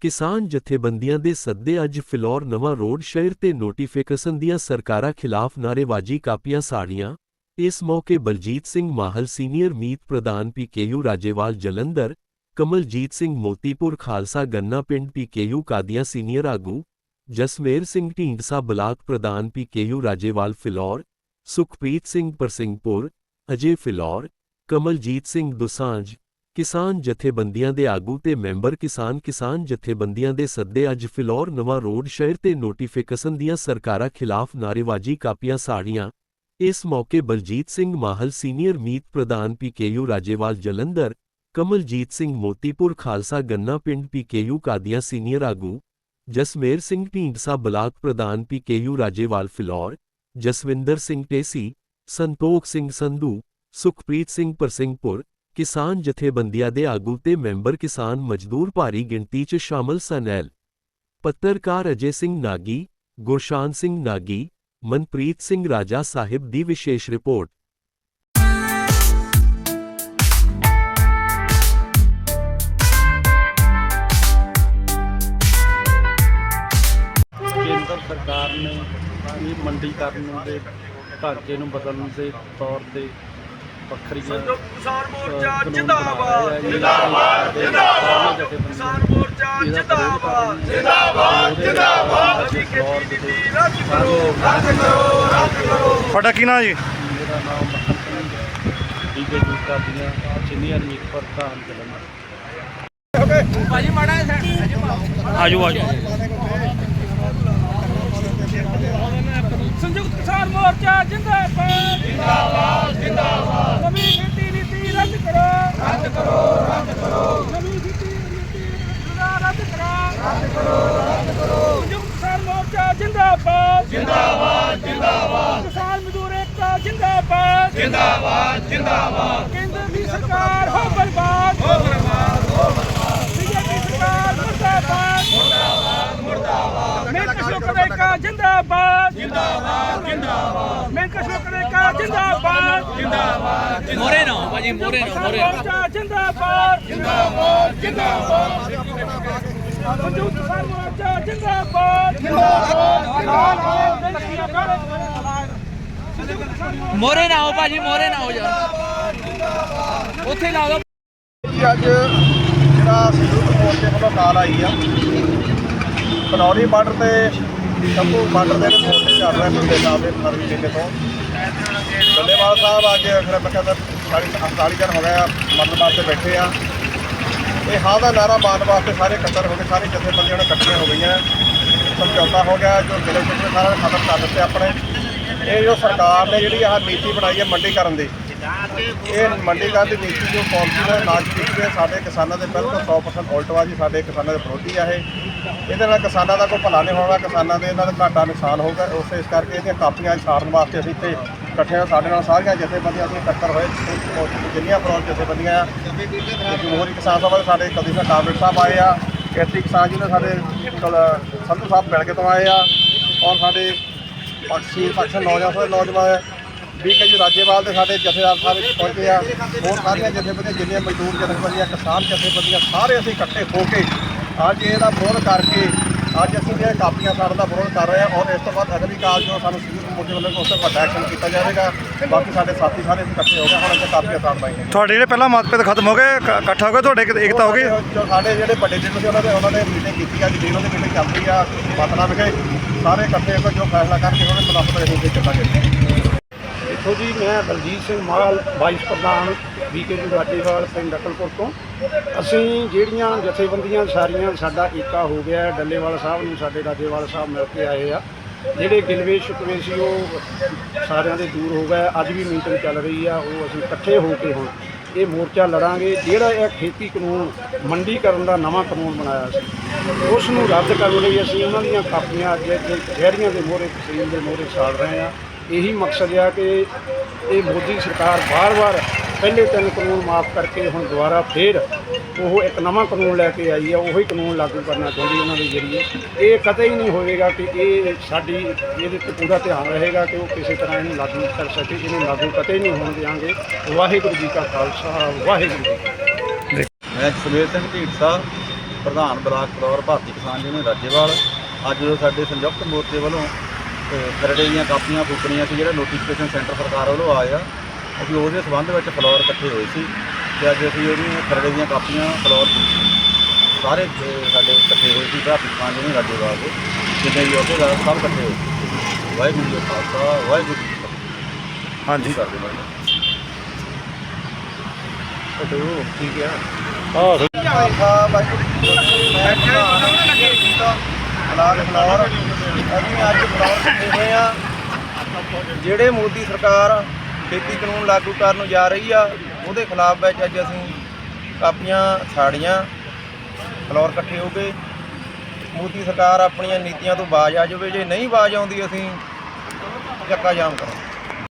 ਕਿਸਾਨ ਜਥੇਬੰਦੀਆਂ ਦੇ ਸੱਦੇ ਅੱਜ ਫਿਲੌਰ ਨਵਾਂ ਰੋਡ ਸ਼ਹਿਰ ਤੇ ਨੋਟੀਫਿਕੇਸ਼ਨ ਦੀਆਂ ਸਰਕਾਰਾਂ ਖਿਲਾਫ ਨਾਅਰੇਬਾਜ਼ੀ ਕਾਪੀਆਂ ਸਾੜੀਆਂ। ਇਸ ਮੌਕੇ ਬਲਜੀਤ ਸਿੰਘ ਮਾਹਲ ਸੀਨੀਅਰ ਮੀਤ ਪ੍ਰਧਾਨ ਪੀਕੇਯੂ ਰਾਜੇਵਾਲ ਜਲੰਧਰ, ਕਮਲਜੀਤ ਸਿੰਘ ਮੋਤੀਪੁਰ ਖਾਲਸਾ ਗੰਨਾ ਪਿੰਡ ਪੀਕੇਯੂ ਕਾਦੀਆਂ ਸੀਨੀਅਰ ਆਗੂ ਜਸਮੇਰ ਸਿੰਘ ਢੀਂਡਸਾ ਬਲਾਕ ਪ੍ਰਧਾਨ ਪੀਕੇਯੂ ਰਾਜੇਵਾਲ ਫਿਲੌਰ, ਸੁਖਪ੍ਰੀਤ ਸਿੰਘ ਪਰਸਿੰਘਪੁਰ, ਅਜੇ ਫਿਲੌਰ, ਕਮਲਜੀਤ ਸਿੰਘ ਦੁਸਾਂਝ, ਕਿਸਾਨ ਜਥੇਬੰਦੀਆਂ ਦੇ ਆਗੂ ਤੇ ਮੈਂਬਰ ਕਿਸਾਨ ਕਿਸਾਨ ਜਥੇਬੰਦੀਆਂ ਦੇ ਸੱਦੇ ਅੱਜ ਫਿਲੌਰ ਨਵਾਂ ਰੋਡ ਸ਼ਹਿਰ ਤੇ ਨੋਟੀਫਿਕੇਸ਼ਨ ਦੀਆਂ ਸਰਕਾਰਾਂ ਖਿਲਾਫ ਨਾਅਰੇਬਾਜ਼ੀ ਕਾਪੀਆਂ ਸਾੜੀਆਂ। ਇਸ ਮੌਕੇ ਬਲਜੀਤ ਸਿੰਘ ਮਾਹਲ ਸੀਨੀਅਰ ਮੀਤ ਪ੍ਰਧਾਨ ਪੀਕੇਯੂ ਰਾਜੇਵਾਲ ਜਲੰਧਰ, ਕਮਲਜੀਤ ਸਿੰਘ ਮੋਤੀਪੁਰ ਖਾਲਸਾ ਗੰਨਾ ਪਿੰਡ ਪੀਕੇਯੂ ਕਾਦੀਆਂ ਸੀਨੀਅਰ ਆਗੂ ਜਸਮੇਰ ਸਿੰਘ ਢੀਂਡਸਾ ਬਲਾਕ ਪ੍ਰਧਾਨ ਪੀਕੇਯੂ ਰਾਜੇਵਾਲ ਫਿਲੌਰ ਜਸਵਿੰਦਰ ਸਿੰਘ ਟੇਸੀ ਸੰਤੋਖ ਸਿੰਘ ਸੰਧੂ ਸੁਖਪ੍ਰੀਤ ਸਿੰਘ ਪਰਸਿੰਘਪੁਰ ਕਿਸਾਨ ਜਥੇਬੰਦੀਆਂ ਦੇ ਆਗੂ ਤੇ ਮੈਂਬਰ ਕਿਸਾਨ ਮਜ਼ਦੂਰ ਭਾਰੀ ਗਿਣਤੀ 'ਚ ਸ਼ਾਮਲ ਸਨ ਐਲ ਪੱਤਰਕਾਰ ਅਜੇ ਸਿੰਘ ਨਾਗੀ ਗੁਰਸ਼ਾਨ ਸਿੰਘ ਨਾਗੀ ਮਨਪ੍ਰੀਤ ਸਿੰਘ ਰਾਜਾ ਸਾਹਿਬ ਦੀ ਵਿਸ਼ੇਸ਼ ਰਿਪੋਰਟ ਇਹ ਮੰਡੀਕਰਨ ਦੇ ਢਾਂਚੇ ਨੂੰ ਬਦਲਣ ਦੇ ਤੌਰ ਤੇ ਵੱਖਰੀਆਂ ਕਿਸਾਨ ਮੋਰਚਾ ਜਿੰਦਾਬਾਦ। ਜਿੰਦਾਬਾਦ ਜਿੰਦਾਬਾਦ ਕਿਸਾਨ ਮੋਰਚਾ ਜਿੰਦਾਬਾਦ ਜਿੰਦਾਬਾਦ ਜਿੰਦਾਬਾਦ ਨਵੀਂ ਖੇਤੀ ਨੀਤੀ ਰੱਦ ਕਰੋ ਰੱਦ ਕਰੋ ਰੱਦ ਕਰੋ ਤੁਹਾਡਾ ਕੀ ਨਾਂ ਜੀ? ਮੇਰਾ ਨਾਮ ਮੱਖਣ ਸਿੰਘ ਡੀਕੇ ਜੀ ਕਰਦੀਆਂ ਸੀਨੀਅਰ ਮੀਤ ਪ੍ਰਧਾਨ ਜਲੰਧਰ ਆਜੋ ਆਜੋ। ਕਿਸਾਨ ਮੋਰਚਾ ਜਿੰਦਾਬਾਦ। ਜਿੰਦਾਬਾਦ ਜਿੰਦਾਬਾਦ। ਨਵੀਂ ਖੇਤੀ ਨੀਤੀ ਰੱਦ ਕਰੋ। ਰੱਦ ਕਰੋ ਰੱਦ ਕਰੋ। ਨਵੀਂ ਖੇਤੀ ਨੀਤੀ ਰੱਦ ਕਰੋ। ਰੱਦ ਕਰੋ ਰੱਦ ਕਰੋ। ਸੰਯੁਕਤ ਕਿਸਾਨ ਮੋਰਚਾ ਜਿੰਦਾਬਾਦ। ਜਿੰਦਾਬਾਦ ਜਿੰਦਾਬਾਦ। ਕਿਸਾਨ ਮਜ਼ਦੂਰ ਏਕਤਾ ਜਿੰਦਾਬਾਦ। ਜਿੰਦਾਬਾਦ ਜਿੰਦਾਬਾਦ ਕੇਂਦਰ ਦੀ ਸਰਕਾਰ ਹੋ ਬਰਬਾਦ ਹੋ ਬਰਬਾਦ ਹੋ ਬਰਬਾਦ ਬੀਜੇਪੀ ਸਰਕਾਰ ਮੁਰਦਾਬਾਦ ਮੁਰਦਾਬਾਦ ਮੁਰਦਾਬਾਦ ਮੈਂ ਕਸ਼ਮੀਰ ਕਾ ਜਿੰਦਾਬਾਦ। ਜਿੰਦਾਬਾਦ ਜਿੰਦਾਬਾਦ। ਮੈਂ ਕਸ਼ਮੀਰ ਕਾ ਜਿੰਦਾਬਾਦ। ਜਿੰਦਾਬਾਦ ਮੋਰੇ ਨਾ ਹੋ ਭਾਜੀ ਮੋਰੇ ਨਾ ਮੋਰੇ ਨਾ। ਮੋਰਚਾ ਜਿੰਦਾਬਾਦ। ਜਿੰਦਾਬਾਦ ਜਿੰਦਾਬਾਦ। ਸੰਯੁਕਤ ਕਿਸਾਨ ਮੋਰਚਾ ਜਿੰਦਾਬਾਦ। ਜਿੰਦਾਬਾਦ ਮੋਰੇ ਨਾ ਹੋ ਭਾਜੀ ਮੋਰੇ ਨਾ ਹੋ ਜਾ ਉੱਥੇ ਲਾ ਦੋ। ਅੱਜ ਜਿਹੜਾ ਸੰਯੁਕਤ ਮੋਰਚੇ ਵੱਲੋਂ ਕਾਲ ਆਈ ਆ। ਖਨੌਰੀ ਬਾਰਡਰ ਤੇ ਸ਼ੰਭੂ ਬਾਰਡਰ ਦੇ ਮੋਰਚੇ ਚੱਲ ਰਹੇ ਮੁੰਡੇ ਸਾਹਿਬ ਦੇ ਫਰਵਰੀ ਮਹੀਨੇ ਤੋਂ। ਡੱਲੇਵਾਲ ਸਾਹਿਬ, ਅੱਜ ਫਿਰ ਮੈਂ ਕਹਿੰਦਾ 40 ਦਿਨ ਹੋ ਗਿਆ ਮਰਨ ਵਾਸਤੇ ਬੈਠੇ ਆ। ਇਹ ਹਾਂ ਦਾ ਨਾਰਾ ਮਾਰਨ ਵਾਸਤੇ ਸਾਰੇ ਇਕੱਤਰ ਹੋ ਗਏ ਸਾਰੇ ਜਥੇਬੰਦੀਆਂ ਨੇ ਇਕੱਠੀਆਂ ਹੋ ਗਈਆਂ। ਸਮਝੌਤਾ ਹੋ ਗਿਆ, ਜੋ ਜ਼ਿਲ੍ਹੇ ਜਿਹੜੇ ਸਾਰਾ ਖਤਮ ਕਰ ਦਿੱਤੇ ਆਪਣੇ। ਇਹ ਜੋ ਸਰਕਾਰ ਨੇ ਜਿਹੜੀ ਆਹ ਨੀਤੀ ਬਣਾਈ ਹੈ ਮੰਡੀਕਰਨ ਦੀ, ਇਹ ਮੰਡੀਕਰਨ ਦੀ ਨੀਤੀ ਜੋ ਪਾਲਿਸੀ ਦਾ ਲਾਂਚ ਕੀਤੀ ਹੈ, ਸਾਡੇ ਕਿਸਾਨਾਂ ਦੇ ਬਿਲਕੁਲ 100% ਉਲਟ ਵਾ ਜੀ, ਸਾਡੇ ਕਿਸਾਨਾਂ ਦੇ ਵਿਰੋਧੀ ਆ ਇਹ। ਇਹਦੇ ਨਾਲ ਕਿਸਾਨਾਂ ਦਾ ਕੋਈ ਭਲਾ ਨਹੀਂ ਹੋਣਾ, ਕਿਸਾਨਾਂ ਦੇ ਇਹਨਾਂ ਦਾ ਘਾਟਾ ਨੁਕਸਾਨ ਹੋਊਗਾ ਉਸ ਇਸ ਕਰਕੇ ਇਹਦੀਆਂ ਕਾਪੀਆਂ ਛਾੜਨ ਵਾਸਤੇ ਅਸੀਂ ਇੱਥੇ ਇਕੱਠੇ ਹਾਂ, ਸਾਡੇ ਨਾਲ ਸਾਰੀਆਂ ਜਥੇਬੰਦੀਆਂ ਅਸੀਂ ਟੱਕਰ ਹੋਏ। ਜਿੰਨੀਆਂ ਫਰੋਲ ਜਥੇਬੰਦੀਆਂ ਆ ਜਮਹੂਰੀ ਕਿਸਾਨ ਸਭਾ ਦੇ ਸਾਡੇ ਕਦੀਸਾ ਕਾਬਿਲ ਸਾਹਿਬ ਆਏ ਆ ਖੇਤੀ ਕਿਸਾਨ ਜੀ ਨੇ ਸਾਡੇ ਸੰਧੂ ਸਾਹਿਬ ਮਿਲ ਕੇ ਤੋਂ ਆਏ ਆ, ਔਰ ਸਾਡੇ ਪਕਸ਼ੀ ਪਕਸ਼ ਨੌਜਵਾਨ ਸਾਰੇ ਨੌਜਵਾਨ ਵੀ ਕਈ ਰਾਜੇਵਾਲ ਦੇ ਸਾਡੇ ਜਥੇਦਾਰ ਸਾਹਿਬ ਇੱਥੇ ਪਹੁੰਚੇ ਆ। ਹੋਰ ਸਾਰੀਆਂ ਜਥੇਬੰਦੀਆਂ, ਜਿੰਨੀਆਂ ਮਜ਼ਦੂਰ ਜਥੇਬੰਦੀਆਂ, ਕਿਸਾਨ ਜਥੇਬੰਦੀਆਂ, ਸਾਰੇ ਅਸੀਂ ਇਕੱਠੇ ਹੋ ਕੇ ਅੱਜ ਇਹਦਾ ਵਿਰੋਧ ਕਰਕੇ ਅੱਜ ਅਸੀਂ ਇਹ ਕਾਪੀਆਂ ਸਾੜਨ ਦਾ ਵਿਰੋਧ ਕਰ ਰਹੇ ਹਾਂ ਔਰ ਇਸ ਤੋਂ ਬਾਅਦ ਅਗਲੀ ਕਾਲ ਜੋ ਸਾਨੂੰ ਸੰਯੁਕਤ ਮੋਰਚੇ ਵੱਲੋਂ ਉਸ ਤੇ ਵੱਡਾ ਐਕਸ਼ਨ ਕੀਤਾ ਜਾਵੇਗਾ। ਬਾਕੀ ਸਾਡੇ ਸਾਥੀ ਸਾਰੇ ਅਸੀਂ ਇਕੱਠੇ ਹੋ ਗਏ ਹੁਣ ਅਸੀਂ ਕਾਪੀਆਂ ਸਾੜਨ ਆਏ ਹਾਂ। ਤੁਹਾਡੇ ਜਿਹੜੇ ਪਹਿਲਾਂ ਮਤਭੇਦ ਖਤਮ ਹੋ ਗਏ ਕ- ਇਕੱਠਾ ਹੋ ਗਏ ਤੁਹਾਡੇ ਇੱਕ- ਏਕਤਾ ਹੋ ਗਈ ਜੋ ਸਾਡੇ ਜਿਹੜੇ ਵੱਡੇ ਲੀਡਰ ਸੀ ਉਹਨਾਂ ਦੇ ਉਹਨਾਂ ਨੇ ਮੀਟਿੰਗ ਕੀਤੀ ਅੱਜ ਦਿਨ ਉਹਦੀ ਮੀਟਿੰਗ ਚੱਲ ਰਹੀ ਆ ਪਤਨਾ ਵਿਖੇ। ਸਾਰੇ ਇਕੱਠੇ ਹੋ ਕੇ ਜੋ ਫੈਸਲਾ ਕਰਕੇ ਉਹਨੇ ਮੁਨਾਸਬ ਰਹੇ ਹੋ ਚੱਲਾਂਗੇ ਦੇਖੋ ਜੀ ਮੈਂ ਬਲਜੀਤ ਸਿੰਘ ਮਾਲ ਵਾਈਸ ਪ੍ਰਧਾਨ ਵੀਕੇ ਜੀ ਰਾਜੇਵਾਲ ਪਿੰਡ ਅਕਲਪੁਰ ਤੋਂ। ਅਸੀਂ ਜਿਹੜੀਆਂ ਜਥੇਬੰਦੀਆਂ ਸਾਰੀਆਂ ਸਾਡਾ ਏਕਾ ਹੋ ਗਿਆ ਡੱਲੇਵਾਲ ਸਾਹਿਬ ਨੂੰ ਸਾਡੇ ਰਾਜੇਵਾਲ ਸਾਹਿਬ ਮਿਲ ਕੇ ਆਏ ਆ। ਜਿਹੜੇ ਗਿਲਵੇ ਸ਼ਿਕਵੇ ਸੀ, ਉਹ ਸਾਰਿਆਂ ਦੇ ਦੂਰ ਹੋ ਗਏ। ਅੱਜ ਵੀ ਮੀਟਿੰਗ ਚੱਲ ਰਹੀ ਆ, ਉਹ ਅਸੀਂ ਇਕੱਠੇ ਹੋ ਕੇ ਹੁਣ ਇਹ ਮੋਰਚਾ ਲੜਾਂਗੇ। ਜਿਹੜਾ ਇਹ ਖੇਤੀ ਕਾਨੂੰਨ ਮੰਡੀਕਰਨ ਦਾ ਨਵਾਂ ਕਾਨੂੰਨ ਬਣਾਇਆ ਸੀ, ਉਸ ਨੂੰ ਰੱਦ ਕਰਨ ਲਈ ਅਸੀਂ ਉਹਨਾਂ ਦੀਆਂ ਕਾਪੀਆਂ ਅੱਜ ਇੱਥੇ ਸ਼ਹਿਰੀਆਂ ਦੇ ਮੋਹਰੇ ਤਹਿਸੀਲ ਦੇ ਮੋਹਰੇ ਸਾੜ ਰਹੇ ਆ। ਇਹੀ ਮਕਸਦ ਆ ਕਿ ਇਹ ਮੋਦੀ ਸਰਕਾਰ ਵਾਰ-ਵਾਰ ਪਹਿਲੇ ਤਿੰਨ ਕਾਨੂੰਨ ਮਾਫ ਕਰਕੇ ਹੁਣ ਦੁਬਾਰਾ ਫੇਰ ਉਹ ਇੱਕ ਨਵਾਂ ਕਾਨੂੰਨ ਲੈ ਕੇ ਆਈ ਆ ਉਹੀ ਕਾਨੂੰਨ ਲਾਗੂ ਕਰਨਾ ਚਾਹੁੰਦੀ ਉਹਨਾਂ ਦੇ ਜ਼ਰੀਏ। ਇਹ ਕਦੇ ਹੀ ਨਹੀਂ ਹੋਵੇਗਾ ਕਿ ਇਹ ਸਾਡੀ ਇਹਦੇ ਤੇ ਪੂਰਾ ਧਿਆਨ ਰਹੇਗਾ ਕਿ ਉਹ ਕਿਸੇ ਤਰ੍ਹਾਂ ਇਹਨੂੰ ਲਾਗੂ ਨਹੀਂ ਕਰ ਸਕੇ ਇਹਨੂੰ ਲਾਗੂ ਕਦੇ ਨਹੀਂ ਹੋਣ ਦੇਵਾਂਗੇ ਵਾਹਿਗੁਰੂ ਜੀ ਕਾ ਖਾਲਸਾ ਵਾਹਿਗੁਰੂ ਜੀ ਕੀ ਮੈਂ ਸੁਮੇਰ ਸਿੰਘ ਢੀਂਡਸਾ ਪ੍ਰਧਾਨ ਬਲਾਕ ਫਲੋਰ ਭਾਰਤੀ ਕਿਸਾਨ ਯੂਨੀਅਨ ਰਾਜੇਵਾਲ। ਅੱਜ ਸਾਡੇ ਸੰਯੁਕਤ ਮੋਰਚੇ ਵੱਲੋਂ ਅ, ਦੀਆਂ ਕਾਪੀਆਂ ਫੂਕਣੀਆਂ ਸੀ ਜਿਹੜਾ ਨੋਟੀਫਿਕੇਸ਼ਨ ਸੈਂਟਰ ਸਰਕਾਰ ਵੱਲੋਂ ਆਇਆ। ਅਸੀਂ ਉਹਦੇ ਸੰਬੰਧ ਵਿੱਚ ਫਲੋਰ ਇਕੱਠੇ ਹੋਏ ਸੀ ਤੇ ਅੱਜ ਅਸੀਂ ਉਹਦੀਆਂ ਖਰੜੇ ਦੀਆਂ ਕਾਪੀਆਂ ਫਲੋਰ ਸਾਰੇ ਸਾਡੇ ਇਕੱਠੇ ਹੋਏ ਸੀ ਭਾਰਤੀ ਕਿਸਾਨ ਯੂਨੀਅਨ ਰਾਜੇਵਾਲ ਦੇ ਜਿੰਨੇ ਵੀ ਅਹੁਦੇਦਾਰ ਸਭ ਇਕੱਠੇ ਹੋਏ ਸੀ। ਵਾਹਿਗੁਰੂ ਜੀ ਕਾ ਖਾਲਸਾ ਵਾਹਿਗੁਰੂ ਜੀ ਕੀ ਹਾਂਜੀ। ਕਰਦੇ ਹਾਂ ਠੀਕ ਆ। ਖਾਲਸਾ ਵਾਹਿਗੁਰੂ ਜੀ ਕੀ ਫਤਿਹ। Block floor. ਅਸੀਂ ਅੱਜ ਫਲੋਰ ਇਕੱਠੇ ਹੋਏ ਆ। ਜਿਹੜੇ ਮੋਦੀ ਸਰਕਾਰ ਖੇਤੀ ਕਾਨੂੰਨ ਲਾਗੂ ਕਰਨ ਨੂੰ ਜਾ ਰਹੀ ਆ, ਉਹਦੇ ਖਿਲਾਫ ਵਿੱਚ ਅੱਜ ਅਸੀਂ ਕਾਪੀਆਂ ਸਾੜੀਆਂ, ਫਲੋਰ ਇਕੱਠੇ ਹੋ ਕੇ ਮੋਦੀ ਸਰਕਾਰ ਆਪਣੀਆਂ ਨੀਤੀਆਂ ਤੋਂ ਬਾਜ਼ ਆ ਜਾਵੇ, ਜੇ ਨਹੀਂ ਬਾਜ਼ ਆਉਂਦੀ ਅਸੀਂ ਚੱਕਾ ਜਾਮ ਕਰਾਂਗੇ।